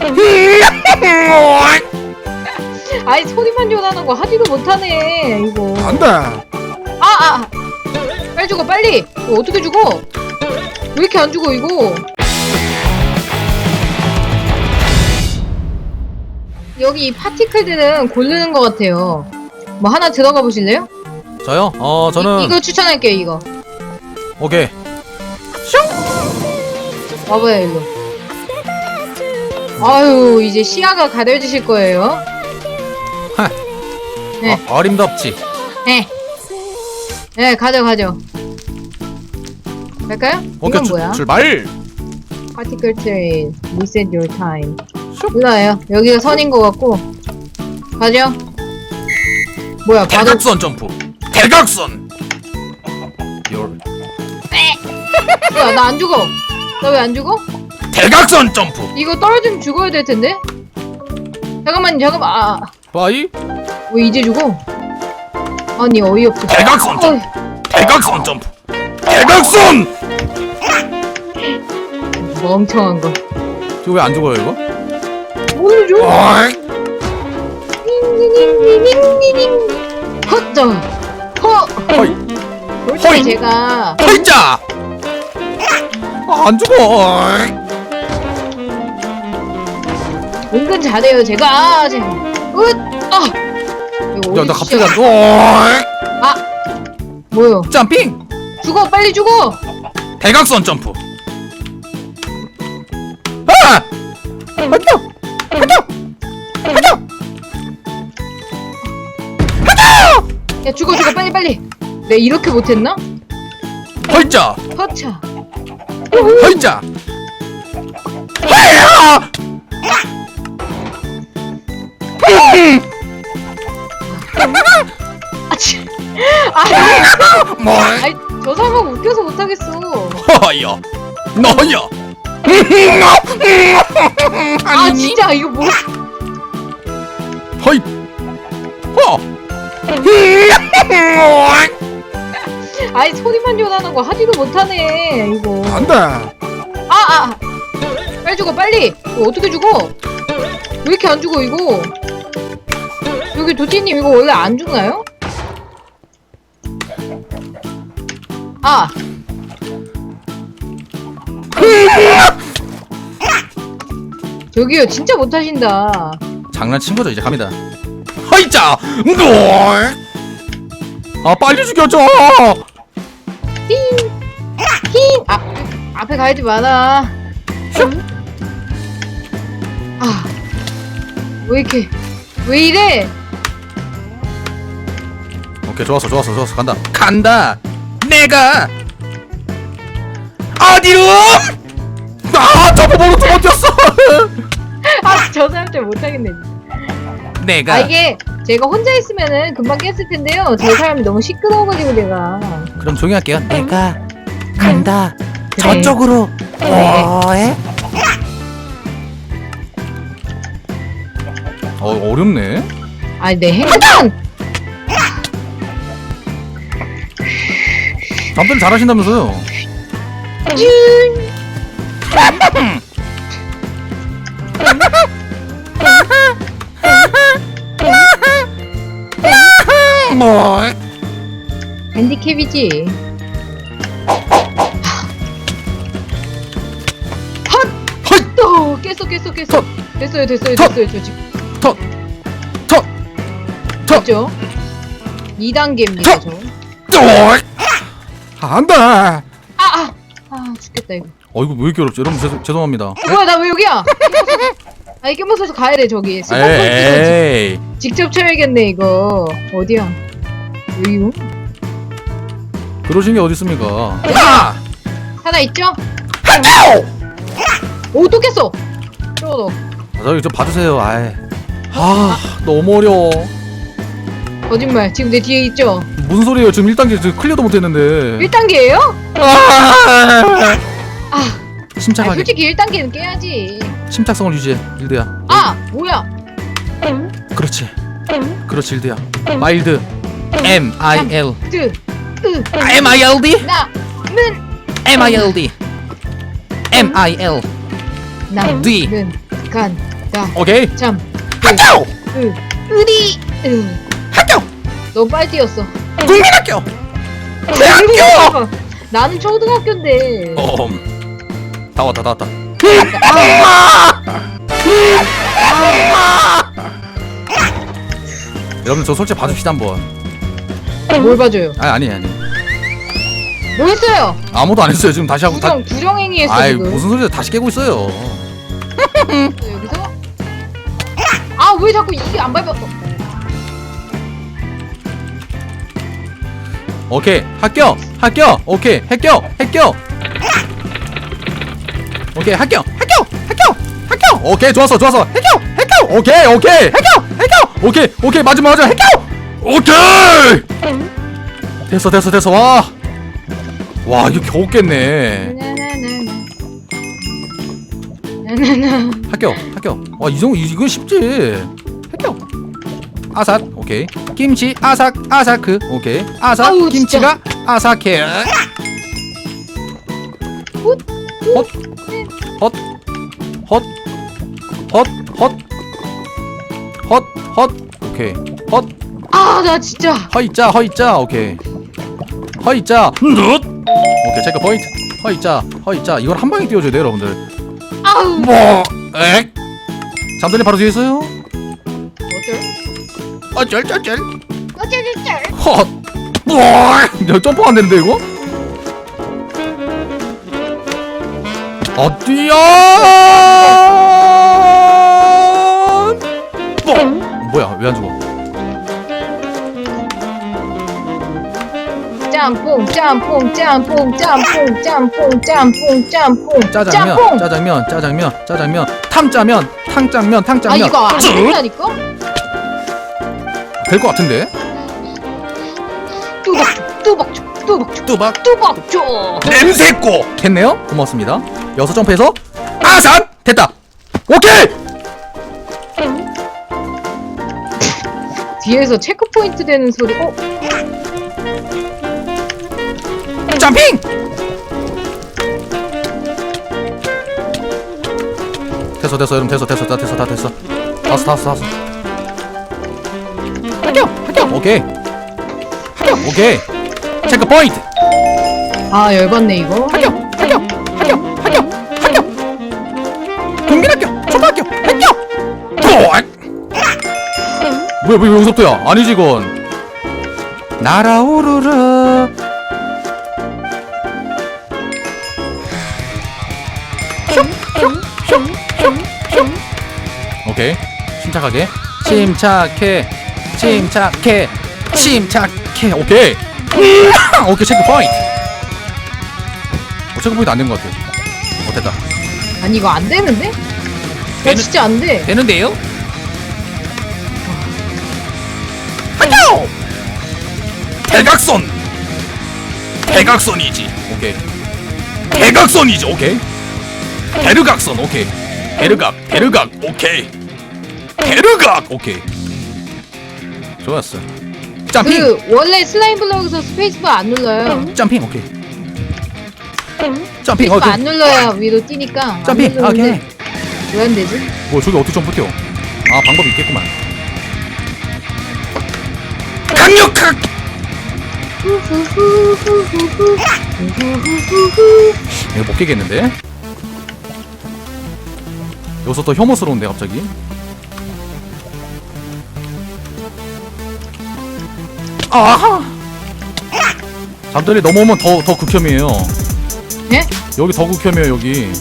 아니 소리만 요란하고 하지도 못하네 이거. 안돼 아 아. 빨리 죽어 빨리. 이거 어떻게 죽어? 왜 이렇게 안 죽어 이거? 여기 이 파티클들은 고르는 것 같아요. 뭐 하나 들어가 보실래요? 저요? 어 저는 이, 이거 추천할게요 이거. 오케이. 와봐요 일로 아유 이제 시야가 가려지실 거예요 하. 네. 어, 어림덥지 네. 네, 가죠, 가죠. 갈까요? 이건 주, 뭐야? 출발 Particle train. Reset your time. 몰라요. 여기가 선인 것 같고. 가죠. 뭐야, 바로. 대각선 점프 대각선 요 뭐야, 나 안 죽어. 나 왜 안 죽어? 대각선 점프 이거 떨어지면 죽어야 될 텐데? 잠깐만, 잠깐만. 아, 와이 왜 이제 죽어? 아니, 어이없어. 대각선 점프 어이, 대각선 점프 대각선 멍청한 거. 저왜안 죽어요 이거? 오늘 줘? 어이 헛정. 허. 허이 그렇지, 허이. 제가. 허이자 아, 안 죽어 어이. 은근 잘해요 제가 아, 제가 으! 아! 이거 야나 어디 갑자기 어이. 아! 뭐요? 점핑 죽어 빨리 죽어! 대각선 점프 아! 하자! 야 죽어 죽어 빨리 빨리 내가 이렇게 못했나? 허이자! 허차 허이자! 허이야! 아니 뭐? 아니 저 사람 웃겨서 못하겠어 허여! 너여! 아 진짜 이거 뭐 허이! 허! 아니 소리만 요란하고 하지도 못하네 이거 안돼! 아 아 빨리 죽어 빨리 이거 어떻게 죽어 왜 이렇게 안 죽어 이거 여기 도티님 이거 원래 안 죽나요? 아 저기요 진짜 못하신다 장난친 거죠 이제 갑니다. 허이자! 너! 아 빨리 죽여줘! 힝! 아, 앞에 가야지 마라. 아, 왜 이렇게, 왜 이래? 오케이 좋았어 좋았어 좋았어 간다 간다 내가 어디로 아 저거 모르 두번 뛰었어 아, 저 사람 때 못하겠네. 내가 아, 이게 제가 혼자 있으면은 금방 깼을 텐데요. 저 사람이 너무 시끄러워가지고 내가. 그럼 조용히 할게요 내가 간다 그래. 저쪽으로 그래. 어에 어 어렵네 아, 내 행동! 남들 잘하신다면서요 준! 뭐 핸디캡이지. 헐또 깼어, 깼어, 깼어. 됐어요, 됐어요, 터! 됐어요. 저 지금. 터! 터! 터! 됐죠? 2단계입니다, 저. 아, 안 돼 아, 아! 아, 죽겠다, 이거. 어이구 왜 이렇게 어렵지 여러분 죄송, 죄송합니다 뭐야 나 왜 여기야? 아 이게 무서워서 가야 돼 저기 포인트 에이 직접 쳐야겠네 이거 어디야? 여기고 그러신 게 어딨습니까 야! 하나 있죠? 오 또 깼어. 저거 아, 저기 좀 봐주세요 아이 아 너무 어려워 거짓말. 지금 내 뒤에 있죠? 무슨 소리예요? 지금 1단계 지금 클리어도 못했는데. 1단계예요? 아! 아, 아 침착하게. 솔직히 1단계는 깨야지. 침착성을 유지해 일드야. 아 뭐야? 그렇지. 그렇지 일드야. 마일드. M I L. 뜨, 뜨, M I L D? 나, 는, M I L D. M I L. 나, D. 는, 간 다. 오케이. 참. 으, 으리 으. 너무 빨리 뛰었어. 국민학교! 대학교! 나는 초등학교인데. 어, 다 왔다 다 왔다. 여러분 저 솔직히 봐줍시다 한번. 뭘 봐줘요? 아니 아니 아니. 뭐 했어요? 아무도 안 했어요 지금 다시 하고 다 부정 부정행위 했어 아이 지금. 무슨 소리야. 다시 깨고 있어요. 여기서? 아 왜 자꾸 이게 안 밟았어 오케이 합격 합격 오케이 합격 합격. 오케이 합격 합격 합격 합격. 오케이 좋았어 좋았어. 합격 합격. 오케이 오케이. 합격 합격. 오케이 오케이 마지막 마지막. 합격. 오케이. 됐어 됐어 됐어. 와와 이거 겨우 깼네. 합격 합격. 와이 정도 이건 쉽지. 합격. 아삭 오케이. 김치 아삭 아삭크. 오케이. 아삭 아우, 김치가 아삭해. 훗, 헛헛 헛 헛 헛 헛 헛. 오케이. 헛. 아 나 진짜. 허이자 허이자 오케이. 허이자 룻 오케이 체크 포인트. 허이자 허이자 이걸 한 방에 띄워줘야 돼요 여러분들. 아우. 뭐엑 잠들이 바로 뒤에 있어요 어쩔 어쩔쩔쩔 어쩔쩔쩔 헛 뭐? 야 점프가 안 되는데 이거? 어디야? 뭐? 뭐야 왜 안 죽어? 짬뽕 짬뽕 짬뽕 짬뽕 짬뽕 짬뽕 짬뽕 짜장면 짬뽕 짜장면 짜장면 짜장면 탕짜면 탕장면 아 탕장면 이거 안 된다니까 될 것 같은데? 뚜벅쭈 뚜벅쭈 뚜벅쭈 뚜박 뚜벅 쭈 냄새꼬 됐네요? 고맙습니다. 여섯 점프해서 아산! 됐다! 오케이! 뒤에서 체크 포인트 되는 소리 어? 점핑! 됐어 됐어 여러분. 됐어 됐어 다 됐어 다 됐어. 다섯 다섯 다섯 합 오케이 합격 오케이 체크 포인트. 아 열받네 이거. 합격 합격 합격 합격 합격. 국민학교 초등학교 합격. 또 뭐야 왜 여기서부터야. 아니지 이건. 날아오르르. 오케이. 침착하게. 침착해 침착해. 침착해. 오케이. 오케이 체크 포인트. 어, 체크 포인트 안 된 것 같아 어 됐다. 아니 이거 안 되는데? 나 되는- 진짜 안 돼. 되는데요? 하죠! 대각선! 대각선이지. 오케이. 대각선이지 오케이. 베르각선 오케이. 베르각 베르각 오케이. 베르각 오케이 좋았어. 점핑! 그 원래 슬라임 블럭에서 스페이스바 안 눌러요. 점핑 오케이. 점핑 스페이스바 오케이. 안 눌러야 위로 뛰니까. 안 점핑 오케이. 왜안 되지? 뭐 저기 어떻게 점프 뛰어? 아 방법이 있겠구만. 강력한. 이거 못 깨겠는데? 여기서 더 혐오스러운데 갑자기 아하 잠들이 넘어오면 더, 더 극혐이에요. 예? 여기 더 극혐이에요 여기.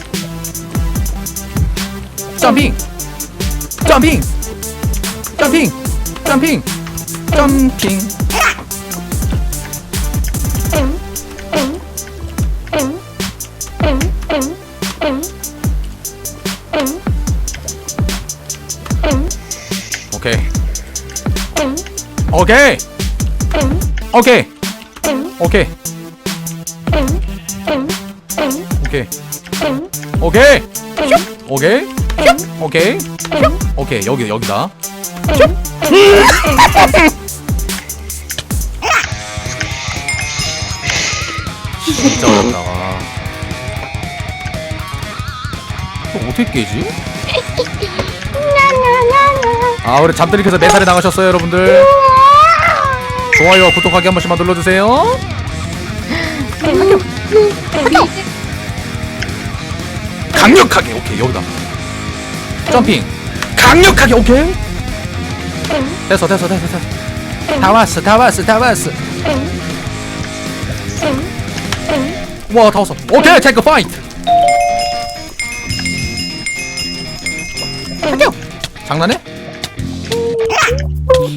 점핑! 점핑! 점핑! 점핑! 점핑! 오케이. 오케이 오케이. 오케이. 오케이. 오케이. 슉! 오케이. 슉! 오케이. 슉! 오케이. 여기 여기다. 진짜 어렵다. 와. 이거 어떻게 깨지? 아 우리 잠들이께서 네 살에 나가셨어요 여러분들 좋아요 구독하기 한 번씩만 눌러주세요. 강력하게 오케이 여기다. 점핑. 강력하게 오케이. 됐어 됐어 됐어 됐어. 다 왔어 다 왔어 다 왔어. 와 다 왔어. 오케이 테이크 파이트 할게요 장난해?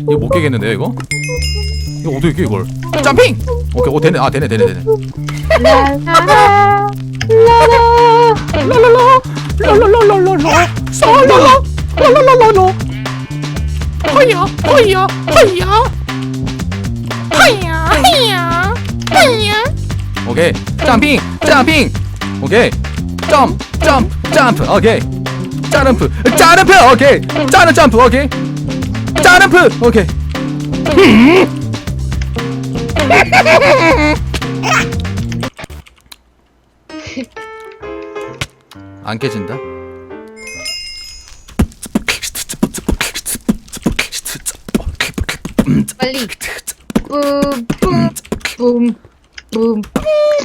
이거 못 깨겠는데요 이거? 이거 어떻게 깨 이걸? 점핑! 오케이 오 되네. 아 되네 되네 되네. 라라라 라라 랄랄랄랄랄라 쌀랄라 랄랄랄랄라 허야 허야 허야 허야 허야 허야 오케이 점핑 점핑. 오케이 점 점프 점프. 오케이 점프. 점프 오케이. 점프 점프 오케이. 점프 오케이 안 깨진다? 빨리. 뿜뿜뿜뿜.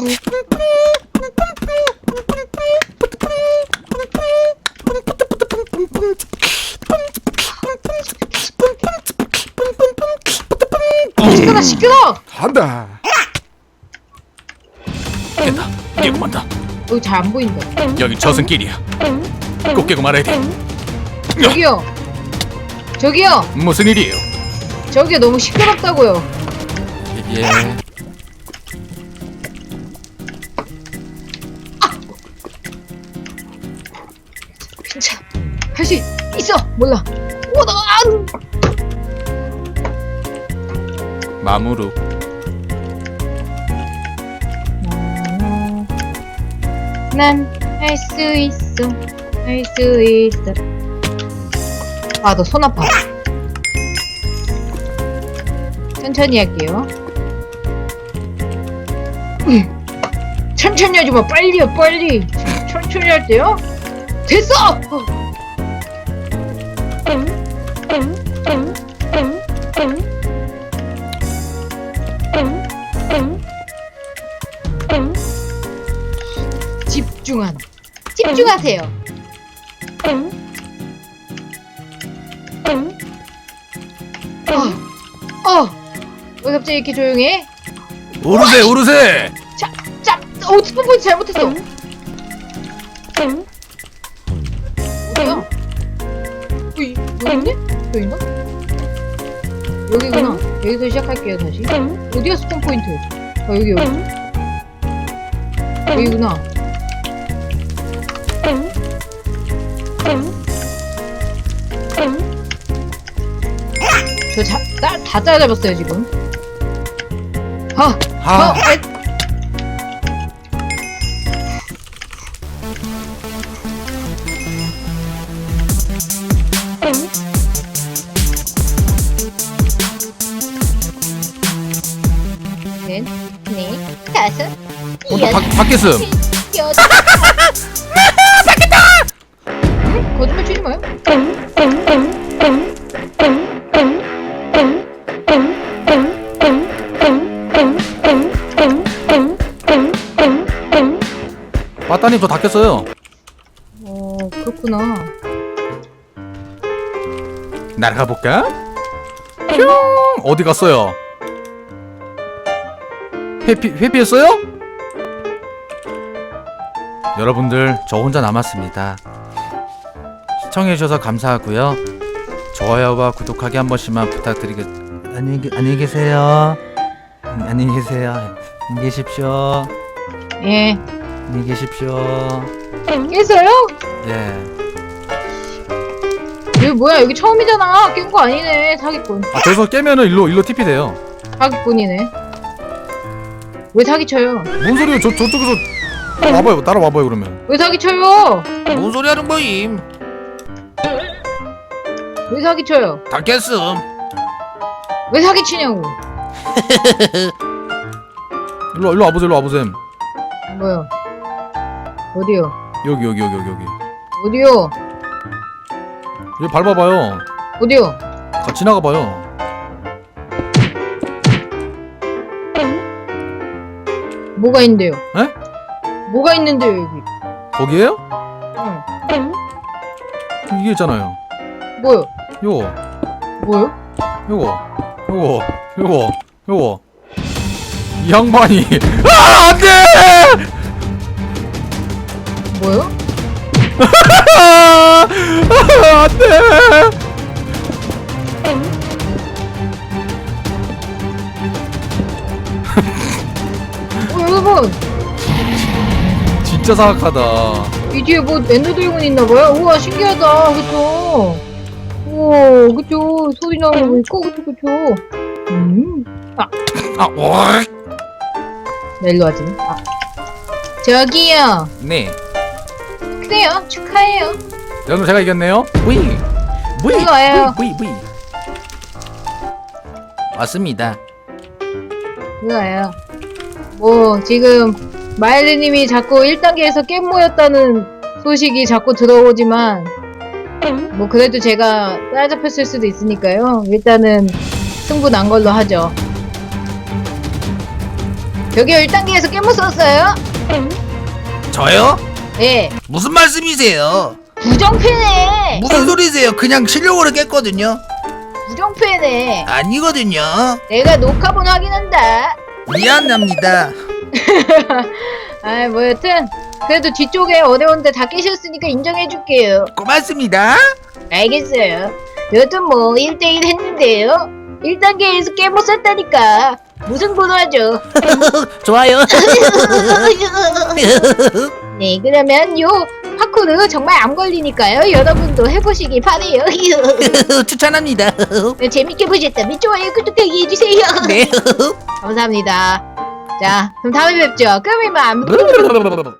시 시끄러 한다. 깼다. 깨고만다. 여기 잘 안 보인다. 여기 저승길이야. 꼭 깨고 말아야 돼. 저기요. 저기요. 무슨 일이에요? 저기요. 너무 시끄럽다고요. 예 괜찮아. 할수 있어. 몰라. 오다 마무루. 난할 수 있어 할 수 있어. 아 너 손 아파. 천천히 할게요. 음. 천천히 하지 마. 빨리요 빨리. 천천히 할 때요? 됐어! 어. 집 집중하세요 어, 어, 왜 갑자기 이렇게 조용해? 오르세 오르세 자, 자, 어, 스폰 포인트 잘못했어. 뭐야? 여기 있네? 여기 있나? 여기구나. 여기서 시작할게요, 다시. 어디야, 스폰 포인트? 아, 여기, 여기. 여기구나. 저 자, 다, 다 따라잡았어요, 지금. 아, 아, 아 아, 넷, 넷, 다섯, 온다 바, 바뀌었음 여섯. 바뀌었다! 따님 저 닦였어요 어, 그렇구나. 날아가 볼까? 뿅 어디 갔어요? 회피 회피했어요? 여러분들 저 혼자 남았습니다. 시청해 주셔서 감사하고요. 좋아요와 구독하기 한 번씩만 부탁드리겠. 안녕히 계- 안녕히 계세요. 안- 안녕히 계세요. 안녕히 계십시오. 예. 안녕히 계십시오. 깼어요? 예. 여기 뭐야? 여기 처음이잖아. 깬 거 아니네. 사기꾼. 아 저기서 깨면은 일로 일로 TP 돼요. 사기꾼이네. 왜 사기쳐요? 뭔 소리야? 저 저쪽에서 와봐요. 따라 와봐요 그러면. 왜 사기쳐요? 뭔 소리 하는 거임? 왜 사기쳐요? 다 깼음. 왜 사기치냐고. 일로 일로 와보세요. 일로 와보세요. 뭐요? 어디요? 여기 여기 여기 여기 여기. 어디요? 여기 밟아봐요. 어디요? 같이 나가봐요 뭐가 있는데요? 에? 뭐가 있는데요 여기? 거기에요? 응. 이게 있잖아요 뭐요? 요거 뭐요? 요거 요거 요거 요거 이 양반이 아 안돼 뭐요? 아, 안돼 어, 여러분 진짜 사악하다 이 뒤에 뭐 엔더 드래곤 있나봐요. 우와 신기하다. 그쵸? 우와 그쵸? 소리 나는 거 있고 그쵸 그쵸? 음. 아 와. 나 일로 와지. 아. 저기요. 네 그래요. 축하해요. 여러분 제가 이겼네요 뿌이 뿌이 와요. 뿌이 뿌이 맞습니다 그거예요. 뭐 지금 마일리님이 자꾸 1단계에서 게임 모였다는 소식이 자꾸 들어오지만 뭐 그래도 제가 따라잡혔을 수도 있으니까요. 일단은 승부 난 걸로 하죠. 저기요 1단계에서 게임 못 썼어요? 저요? 예. 무슨 말씀이세요? 부정패네. 무슨 소리세요? 그냥 실력으로 깼거든요. 부정패네. 아니거든요. 내가 녹화본 확인한다. 미안합니다. 아이 뭐 여튼 그래도 뒤쪽에 어려운데 다 깨셨으니까 인정해줄게요. 고맙습니다. 알겠어요. 여튼 뭐 1대1 했는데요. 1단계에서 게임 못 썼다니까. 무승부로 하죠. 좋아요. 네, 그러면 요 파쿠르 정말 안 걸리니까요. 여러분도 해보시기 바래요. 추천합니다. 재밌게 보셨다면 좋아요, 구독하기 해주세요. 네. 감사합니다. 자, 그럼 다음에 뵙죠. 그럼 이만.